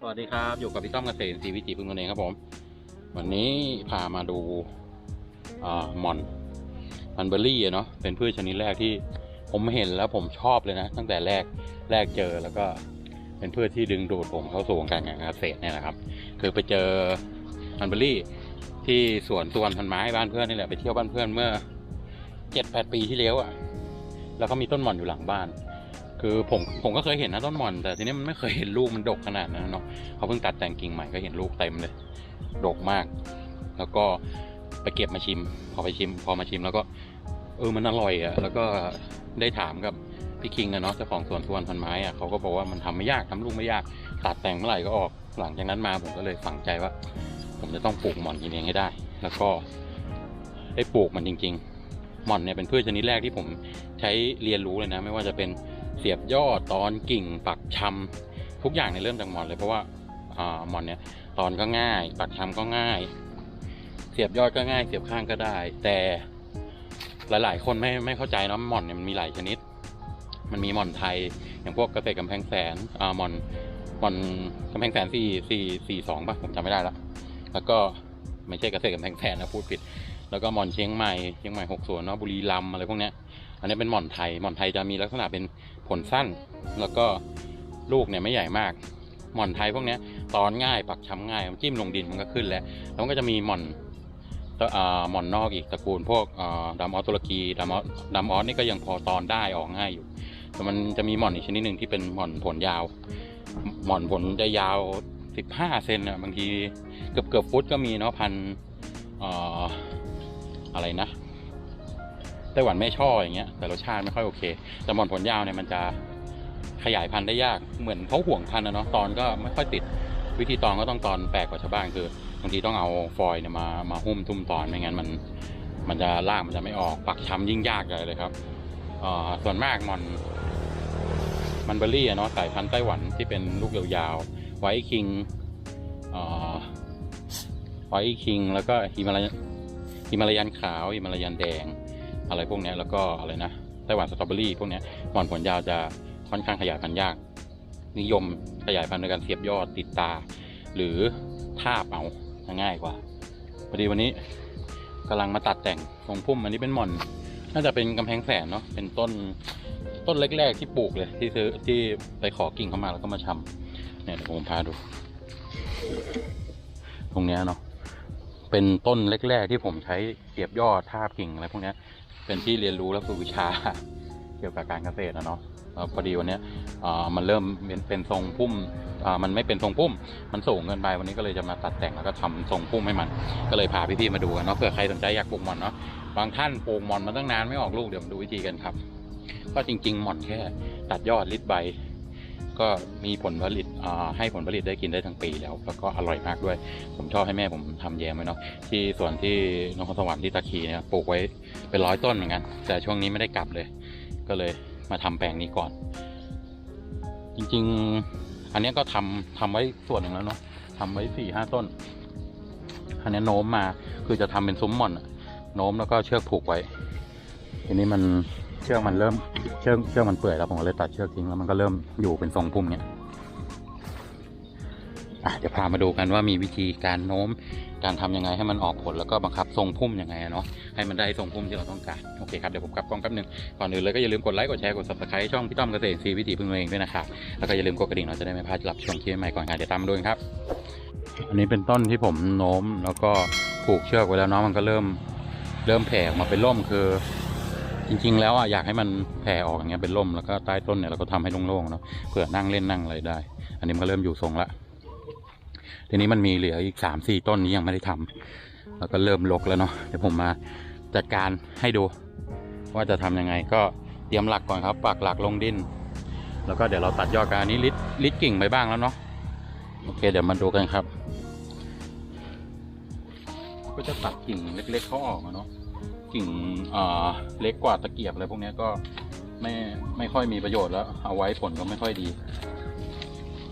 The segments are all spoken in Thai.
สวัสดีครับ อยู่กับพี่ต้อมเกษตรศรีวิจิตรพึ่งตนเองครับผม วันนี้พามาดูหมอนมันเบอร์รี่เนาะเป็นพืชชนิดแรกที่ผมเห็นแล้วผมชอบเลยนะ ตั้งแต่แรกแรกเจอแล้วก็เป็นพืชที่ดึงดูดผมเข้าสู่วงการเกษตรเนี่ยนะครับคือไปเจอมันเบอร์รี่ที่สวนสวนพันไม้บ้านเพื่อนนี่แหละไปเที่ยวบ้านเพื่อนเมื่อเจ็ดแปดปีที่แล้วอะ่ะแล้วก็มีต้นหม่อนอยู่หลังบ้าน คือผมผมก็เคยเห็นนะต้นหม่อน แต่ทีนี้มันไม่เคยเห็นลูกมันดกขนาดนั้นเนาะเขาเพิ่งตัดแต่งกิ่งใหม่ก็เห็นลูกเต็มเลยดกมาก แล้วก็ไปเก็บมาชิม พอไปชิม พอมาชิมแล้วก็ เออมันอร่อยอะ่ะแล้วก็ได้ถามกับพี่คิงนะเนาะเจ้าของสวนสวนพันไม้อะ่ะเขาก็บอกว่ามันทำไม่ยากทำลูกไม่ยากตัดแต่งเมื่อไหร่ก็ออก หลังจากนั้นมาผมก็เลยฝังใจว่า ผมจะต้องปลูกหม่อนกินเองให้ได้ แล้วก็ได้ปลูกมันจริง ๆ หม่อนเนี่ยเป็นพืชชนิดแรกที่ผมใช้เรียนรู้เลยนะ ไม่ว่าจะเป็น เสียบยอดตอนกิ่งปักชำทุกอย่างเนี่ยเริ่มจากหมอนเลยเพราะว่าหมอนเนี่ยตอนก็ง่าย ปักชำก็ง่าย เสียบยอดก็ง่าย เสียบข้างก็ได้ แต่หลาย ๆ คนไม่ไม่เข้าใจเนาะหมอนเนี่ยมันมีหลายชนิด มันมีหมอนไทย อย่างพวกเกษตรกำแพงแสนอ่าหมอนหมอนกำแพงแสนสี่สี่สี่สองป่ะผมจำไม่ได้และแล้วก็ไม่ใช่เกษตรกำแพงแสนนะพูดผิด แล้วก็หมอนเชียงใหม่เชียงใหม่หกสวนเนาะบุรีรัมอะไรพวกเนี้ย อันนี้เป็นหม่อนไทย หม่อนไทยจะมีลักษณะเป็นผลสั้น แล้วก็ลูกเนี่ยไม่ใหญ่มาก หม่อนไทยพวกนี้ตอนง่ายปักช้ำง่ายมันจิ้มลงดินมันก็ขึ้นแล้ว แล้วมันก็จะมีหม่อนตะอ่าหม่อนนอกอีกตระกูลพวกอ่าดำออสตุรกีดำออสดำออสนี่ก็ยังพอตอนได้ออกง่ายอยู่ แต่มันจะมีหม่อนอีกชนิดหนึ่งที่เป็นหม่อนผลยาว หม่อนผลจะยาวสิบห้าเซนอะบางทีเกือบเกือบฟุตก็มีเนาะพันอ่ออะไรนะ ไต้หวันแม่ช่ออย่างเงี้ยแต่รสชาติไม่ค่อยโอเค แต่หมอนผลยาวเนี่ยมันจะขยายพันธุ์ได้ยากเหมือนเขาห่วงพันธุ์นะเนาะตอนก็ไม่ค่อยติดวิธีตอนก็ต้องตอนแปลกกว่าชาวบ้านคือบางทีต้องเอาฟอยล์เนี่ยมามาหุ้มทุ่มตอนไม่งั้นมันมันจะลากมันจะไม่ออกปักช้ำยิ่งยากเลยครับอ่อส่วนมากมันมันเบอร์รี่เนาะสายพันธุ์ไต้หวันที่เป็นลูกยาวๆไวท์คิงอ่อไวท์คิงแล้วก็ฮิมาลายฮิมาลายันขาวฮิมาลายันแดง อะไรพวกนี้แล้วก็อะไรนะไต้หวันสตรอเบอรี่พวกนี้หม่อนผลยาวจะค่อนข้างขยายพันธุ์ยาก นิยมขยายพันธุ์โดยการเสียบยอดติดตา หรือทาบเอาจะง่ายกว่าพอดีวันนี้กำลังมาตัดแต่งทรงพุ่มอันนี้เป็นหม่อน น่าจะเป็นกำแพงแสนเนาะเป็นต้นต้นแรกๆที่ปลูกเลยที่ซื้อที่ไปขอกิ่งเข้ามาแล้วก็มาชำเนี่ยเดี๋ยวผมพาดู ตรงเนี้ยเนาะ เป็นต้นแรก ๆ ที่ผมใช้เสียบยอดทาบกิ่งอะไรพวกนี้เป็นที่เรียนรู้และฝึกวิชาเกี่ยวกับการเกษตรนะเนาะพอดีวันนี้มันเริ่มเป็นทรงพุ่มมันไม่เป็นทรงพุ่ม มันสูงเกินไปวันนี้ก็เลยจะมาตัดแต่งแล้วก็ทำทรงพุ่มให้มัน ก็เลยพาพี่ๆมาดูกันเนาะเผื่อใครสนใจอยากปลูกหม่อนเนาะบางท่านปลูกหม่อนมาตั้งนานไม่ออกลูกเดี๋ยวมาดูวิธีกันครับ ก็จริงๆหม่อนแค่ ตัดยอดริดใบ ก็มีผลผลิตให้ผลผลิตได้กินได้ทั้งปีแล้ว แล้วก็อร่อยมากด้วย ผมชอบให้แม่ผมทำแยมไว้เนาะที่ส่วนที่นครสวรรค์ที่ตะคีเนี่ยปลูกไว้เป็นร้อยต้นเหมือนกันแต่ช่วงนี้ไม่ได้กลับเลย ก็เลยมาทำแปลงนี้ก่อน จริง ๆ อันนี้ก็ทำทำไว้ส่วนหนึ่งแล้วเนาะทำไว้สี่ห้าต้นอันนี้โน้มมาคือจะทำเป็นซุ้มหม่อนโน้มแล้วก็เชือกผูกไว้ทีนี้มัน เชือกมันเริ่มเชือกเชือกมันเปื่อยแล้วผมก็เลยตัดเชือกทิ้งแล้วมันก็เริ่มอยู่เป็นทรงพุ่มเนี้ยเดี๋ยวพามาดูกันว่ามีวิธีการโน้มการทำยังไงให้มันออกผลแล้วก็บังคับทรงพุ่มยังไงเนาะให้มันได้ทรงพุ่มที่เราต้องการโอเคครับเดี๋ยวผมกลับกล้องแป๊บนึงก่อนอื่นเลยก็อย่าลืมกดไลค์กดแชร์กด subscribe ช่องพี่ต้อมเกษตรซีวิถีพึ่งตัวเองด้วยนะครับแล้วก็อย่าลืมกดกระดิ่งเราจะได้ไม่พลาดรับชมคลิปใหม่ก่อนการเดี๋ยวตามมาดูกันครับ อันนี้เป็นต้นที่ผมโน้มแล้วก็ผูกเชือกไว้แล้วเนาะมันก็เริ่มเริ่มแผ่ออกมาเป็นร่มคือ จริง ๆ แล้วอะอยากให้มันแผ่ออกอย่างเงี้ยเป็นร่มแล้วก็ใต้ต้นเนี่ยเราก็ทำให้โล่งๆเนาะเผื่อนั่งเล่นนั่งอะไรได้ อันนี้มันก็เริ่มอยู่ทรงละทีนี้มันมีเหลืออีกสามสี่ต้นนี้ยังไม่ได้ทำแล้วก็เริ่มลกแล้วเนาะเดี๋ยวผมมาจัดการให้ดู ว่าจะทำยังไงก็เตรียมหลักก่อนครับปักหลักลงดิน แล้วก็เดี๋ยวเราตัดยอดกันอันนี้ลิดลิดกิ่งไปบ้างแล้วเนาะโอเคเดี๋ยวมาดูกันครับ ก็จะตัดกิ่งเล็กๆเขาออกอะเนาะ กิ่งเล็กกว่าตะเกียบอะไรพวกนี้ก็ไม่ไม่ค่อยมีประโยชน์แล้ว เอาไว้ผลก็ไม่ค่อยดี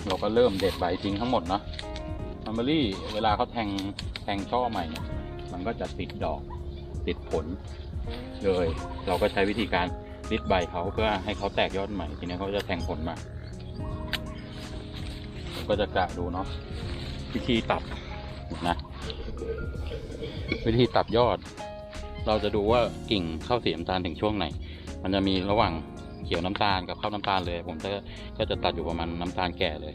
เราก็เริ่มเด็ดใบทิ้งทั้งหมดนะมัมเบอรี่เวลาเขาแทงแทงช่อใหม่เนี่ยมันก็จะติดดอกติดผล เลย เราก็ใช้วิธีการริดใบเขาเพื่อให้เขาแตกยอดใหม่ทีนี้เขาจะแทงผลมาก็จะกะดูเนาะวิธีตัดนะ วิธีตัดยอด เราจะดูว่ากิ่งเข้าสีน้ำตาลถึงช่วงไหน มันจะมีระหว่างเขียวน้ำตาลกับเข้าน้ำตาลเลย ผมจะก็จะตัดอยู่ประมาณน้ำตาลแก่เลย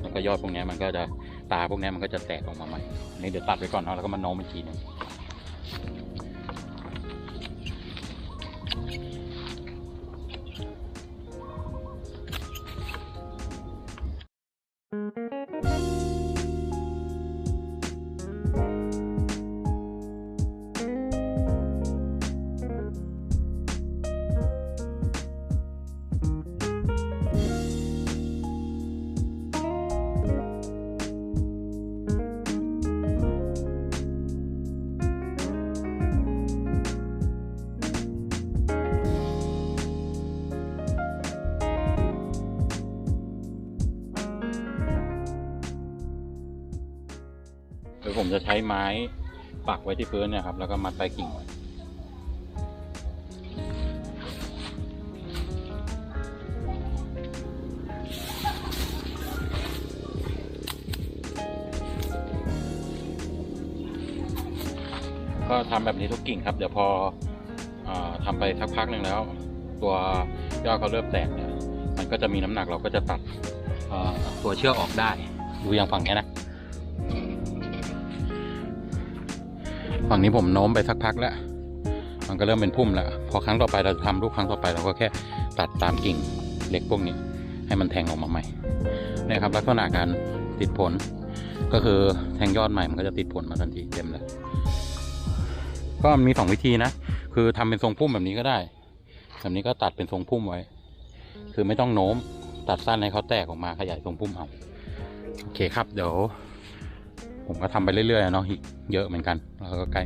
แล้วก็ยอดพวกนี้มันก็จะตาพวกนี้มันก็จะแตกออกมาใหม่นี่เดี๋ยวตัดไปก่อนเนาะแล้วก็มาโน้มอีกทีหนึง ผมจะใช้ไม้ปักไว้ที่พื้นเนี่ยครับ แล้วก็มัดปลายกิ่งไว้ก็ทำแบบนี้ทุกกิ่งครับ เดี๋ยวพออทำไปสักพักหนึ่งแล้ว ตัวยอดเขาเริ่มแตกเนี่ยมันก็จะมีน้ำหนักเราก็จะตัดตัวเชือกออกได้ ดูอย่างฝั่งนี้นะ ฝั่งนี้ผมโน้มไปสักพักแล้ว มันก็เริ่มเป็นพุ่มแล้ว พอครั้งต่อไปเราทำรูปครั้งต่อไปเราก็แค่ตัดตามกิ่งเล็กพวกนี้ ให้มันแทงออกมาใหม่นี่ครับลักษณะการติดผล ก็คือแทงยอดใหม่มันก็จะติดผลมาทันทีเต็มเลย ก็มีสองวิธีนะ คือทำเป็นทรงพุ่มแบบนี้ก็ได้ แบบนี้ก็ตัดเป็นทรงพุ่มไว้ คือไม่ต้องโน้มตัดสั้นให้เขาแตกออกมาขยายทรงพุ่มเอาโอเคครับเดี๋ยว ผมก็ทำไปเรื่อยๆเนาะอีกเยอะเหมือนกันแล้วก็ใกล้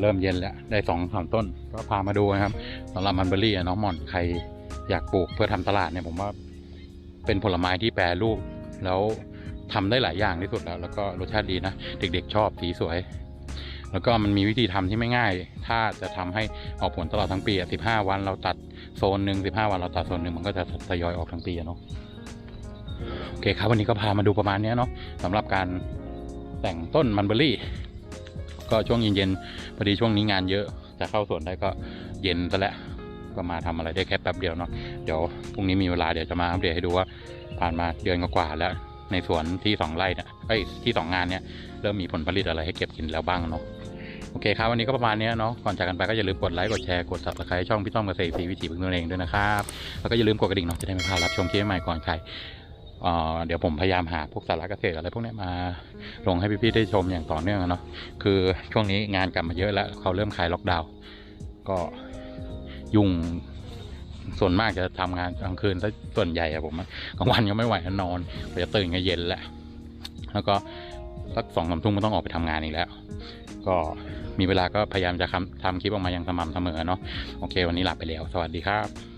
เริ่มเย็นแล้ว ได้สองสามต้น ก็พามาดูนะครับสำหรับมันเบอรี่เน้องม่อนใครอยากปลูกเพื่อทำตลาดเนี่ยผมว่าเป็นผลไม้ที่แปรรูป แล้วทำได้หลายอย่างที่สุดแล้ว แล้วก็รสชาติดีนะ เด็กๆชอบสีสวย แล้วก็มันมีวิธีทำที่ไม่ง่าย ถ้าจะทำให้ออกผลตลอดทั้งปีสิบห้าวันเราตัดโซนหนึ่งสิบห้าวันเราตัดโซนหนึ่งมันก็จะทยอยออกทั้งปีเนาะโอเคครับวันนี้ก็พามาดูประมาณนี้เนาะสำหรับการแต่งต้นมันเบอรี่ ก็ช่วงเย็นๆพอดีช่วงนี้งานเยอะจะเข้าสวนได้ก็เย็นซะแล้วก็มาทำอะไรได้แค่แป๊บเดียวเนาะเดี๋ยวพรุ่งนี้มีเวลาเดี๋ยวจะมาอัปเดตให้ดูว่าผ่านมาเดือนกว่าแล้วในสวนที่สองไร่เนี่ยไอ้ยที่สองงานเนี่ยเริ่มมีผลผลิตอะไรให้เก็บกินแล้วบ้างเนาะโอเคครับวันนี้ก็ประมาณเนี้ยเนาะก่อนจากกันไปก็อย่าลืมกดไลค์กดแชร์กด subscribe ช่องพี่ต้อมเกษตรศรีวิถีพึ่งตัวเองด้วยนะครับแล้วก็อย่าลืมกดกระดิ่งเนาะจะได้ไม่พลาดรับชมคลิปใหม่ก่อนใคร เเดี๋ยวผมพยายามหาพวกสาระเกษตรอะไรพวกนี้มาลงให้พี่ๆได้ชมอย่างต่อเนื่องเนาะคือช่วงนี้งานกลับมาเยอะแล้วเขาเริ่มคลายล็อกดาวน์ก็ยุ่งส่วนมากจะทำงานกลางคืนซะส่วนใหญ่อะผมกลางวันยังไม่ไหวนอนกว่าจะตื่นก็เย็นแหละ แล้วก็สักสองสามทุ่มก็ต้องออกไปทำงานอีกแล้ว ก็มีเวลาก็พยายามจะทำทำคลิปออกมาอย่างสม่ำเสมอเนาะโอเค วันนี้หลาไปแล้ว สวัสดีครับ